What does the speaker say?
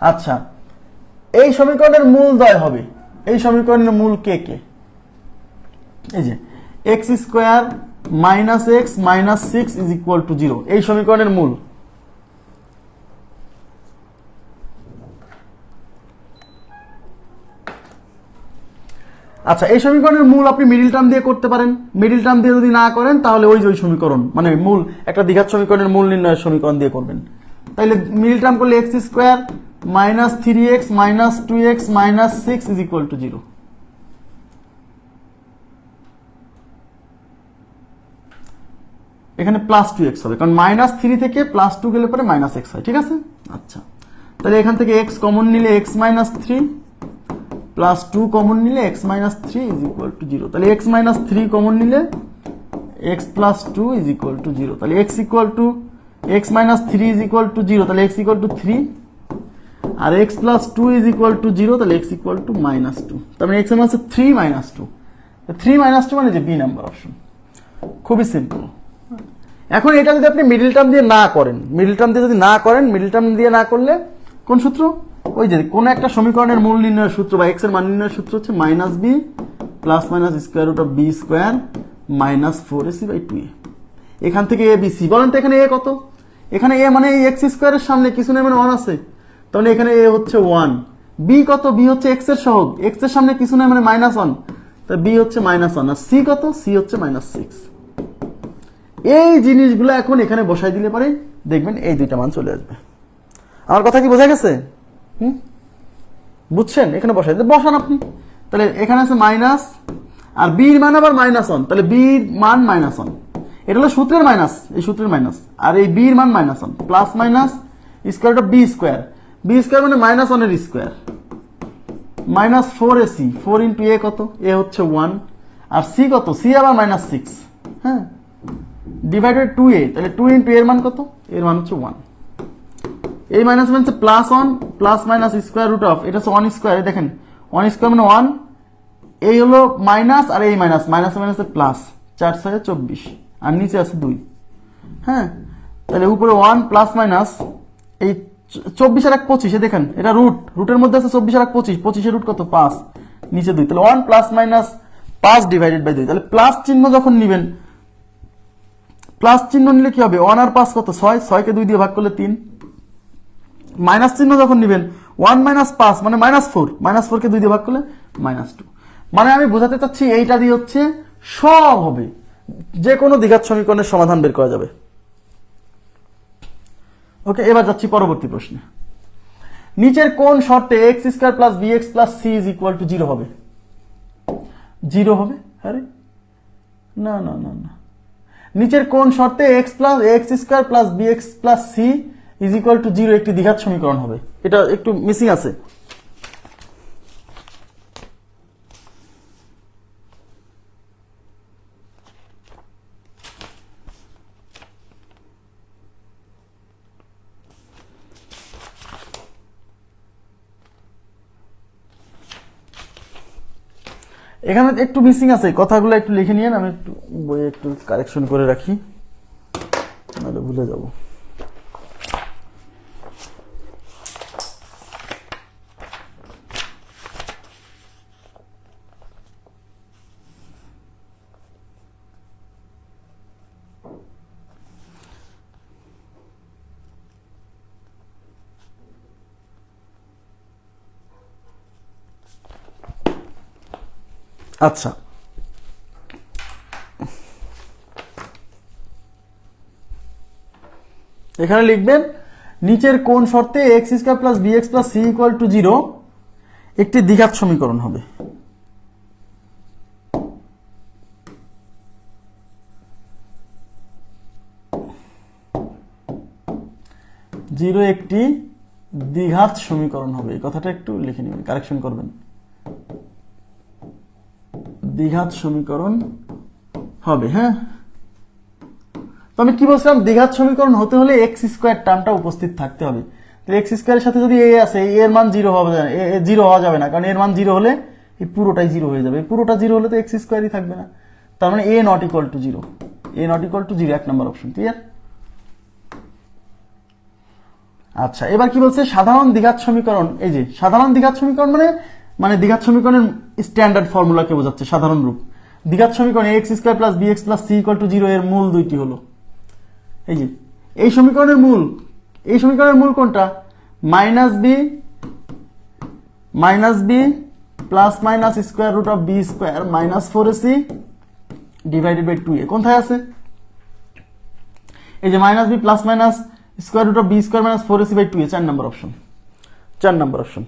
আচ্ছা এই সমীকরণের মূল দয় হবে। এই সমীকরণের মূল কে কে? এই যে x square minus x minus six is equal to zero এই সমীকরণের মূল। আচ্ছা এই সমীকরণের মূল আপনি মিডিল টার্ম দিয়ে করতে পারেন। মিডিল টার্ম দিয়ে যদি না করেন, তাহলে ওই যে ওই সমীকরণ মানে মূল, একটা দ্বিঘাত সমীকরণের মূল নির্ণয়ের সমীকরণ দিয়ে করবেন। তাইলে মিডিল টার্ম করলে x square minus three x minus two x minus six is equal to zero এখানে প্লাস টু এক্স হবে। কারণ মাইনাস থ্রি থেকে প্লাস টু গেলে পরে মাইনাস এক্স হয়, ঠিক আছে? আচ্ছা। তাহলে এখান থেকে এক্স কমন নিলে x minus three plus two common নিলে x minus three is equal to zero তাহলে এক্স মাইনাস থ্রি কমন নিলে x plus two is equal to zero তাহলে x equal to x minus three is equal to zero তাহলে x equal to three R x plus two is equal to zero তাহলে x equal to minus two তার মানে এক্সের হচ্ছে three minus two three minus two মানে যে B number option খুবই simple এখন এটা যদি আপনি মিডিল টার্ম দিয়ে না করেন মিডিল টার্ম দিয়ে যদি না করেন মিডিল টার্ম দিয়ে না করলে কোন সূত্র? ওই যে কোন একটা সমীকরণের মূল নির্ণয়ের সূত্র বা এক্সের মান নির্ণয়ের সূত্র হচ্ছে minus b plus minus square root of b square minus four a c by two a এখান থেকে এ বি সি বলেন তো এখানে এ কত? এখানে এ মানে এক্স স্কোয়ারের সামনে, কিছু নেই মানে ওয়ান আছে। তাহলে এখানে এ হচ্ছে ওয়ান বি কত? বি হচ্ছে এক্সের সহগ। এক্সের সামনে কিছু নেই মানে মাইনাস ওয়ান তা বি হচ্ছে মাইনাস ওয়ান আর সি কত? সি হচ্ছে মাইনাস সিক্স এই জিনিসগুলো এখন এখানে বসাই দিলে পরে দেখবেন এই দুইটা মান চলে আসবে। আমার কথা কি বোঝা গেছে? হুম? বুঝছেন? এখানে বসাই দিলে বসান আপনি। তাহলে এখানে আছে মাইনাস আর বির মান আবার মাইনাস ওয়ান তাহলে বির মান মাইনাস ওয়ান এটা হলো সূত্রের মাইনাস এই সূত্রের মাইনাস আর এই বির মান minus one plus minus square of b square b square মানে মাইনাস ওয়ানের square minus four a c four into a কত? এ হচ্ছে ওয়ান আর সি কত? সি আবার মাইনাস সিক্স হ্যাঁ? ডিভাইডেড টু এ তাহলে টু ইন্টু এর মান কত? এর মান হচ্ছে ওয়ান এই মাইনাস মানে হচ্ছে plus one plus minus square root of এটা হচ্ছে ওয়ান স্কোয়ার দেখেন ওয়ান স্কোয়ার মানে ওয়ান এই হলো মাইনাস আর এই মাইনাস মাইনাস মাইনাস প্লাস চার ছয় চব্বিশ, আর নিচে আছে দুই হ্যাঁ? তাহলে উপরে ওয়ান প্লাস মাইনাস এই চব্বিশ আর এক পঁচিশে দেখেন, এটা রুট রুটের মধ্যে আছে চব্বিশ আর এক পঁচিশ, পঁচিশে রুট কত? পাঁচ, নিচে দুই। তাহলে ওয়ান প্লাস মাইনাস পাঁচ ডিভাইডেড বাই দুই। তাহলে প্লাস চিহ্ন যখন নিবেন প্লাস চিহ্ন নিলে কি হবে? ওয়ান আর পাঁচ কত? ছয়। ছয়কে দুই দিয়ে ভাগ করলে তিন। মাইনাস চিহ্ন যখন নিবেন ওয়ান মাইনাস পাঁচ মানে মাইনাস ফোর মাইনাস ফোরকে দুই দিয়ে ভাগ করলে মাইনাস টু মানে আমি বোঝাতে চাচ্ছি এইটা দিয়ে হচ্ছে সব হবে। যে কোনো দ্বিঘাত সমীকরণের সমাধান বের করা যাবে। ওকে, এবার যাচ্ছি পরবর্তী প্রশ্নে। নিচের কোন শর্তে x square plus b x plus c is equal to zero হবে? জিরো হবে? আরে, না না না না। নিচের কোন শর্তে x plus x square plus b x plus c is equal to zero একটি দ্বিঘাত সমীকরণ হবে? এটা একটু মিসিং আছে। এখানে একটু মিসিং আছে, কথাগুলো একটু লিখে নিয়েন, আমি একটু বইয়ে একটু কারেকশন করে রাখি। নাহলে ভুলে যাব। আচ্ছা। এখানে লিখবেন, নিচের কোন শর্তে x square plus b x plus c equal to zero একটি দ্বিঘাত সমীকরণ হবে। জিরো একটি দ্বিঘাত সমীকরণ হবে। এই কথাটা একটু লিখে নেবেন কারেকশন করবেন। দ্বিঘাত সমীকরণ হবে হ্যাঁ? তো আমি কি বলছিলাম? দ্বিঘাত সমীকরণ হতে হলে এক্স স্কোয়ার টার্মটা উপস্থিত থাকতে হবে। তো এক্স স্কোয়ারের সাথে যদি এ আছে এর মান জিরো হবে জিরো হওয়া যাবে না, কারণ এর মান জিরো হলে এই পুরোটাই জিরো হয়ে যাবে। পুরোটা জিরো হলে তো এক্স স্কোয়ারই থাকবে না। তার মানে a not equal to zero a not equal to zero এক নম্বর অপশন ক্লিয়ার আচ্ছা এবার কি বলছে? সাধারণ দ্বিঘাত সমীকরণ, এই যে, সাধারণ দ্বিঘাত সমীকরণ মানে মানে দ্বিঘাত সমীকরণের স্ট্যান্ডার্ড ফর্মুলাকে বোঝাচ্ছে, সাধারণ রূপ। দ্বিঘাত সমীকরণে x square plus b x plus c equal to zero এর মূল দুইটি হলো। এই যে, এই সমীকরণের মূল, এই সমীকরণের মূল কোনটা? Minus b minus b plus minus square root of b square minus four a c divided by two a কোথায় আছে? এই যে minus b plus minus square root of b square minus four a c by two a চার নম্বর option চার নম্বর option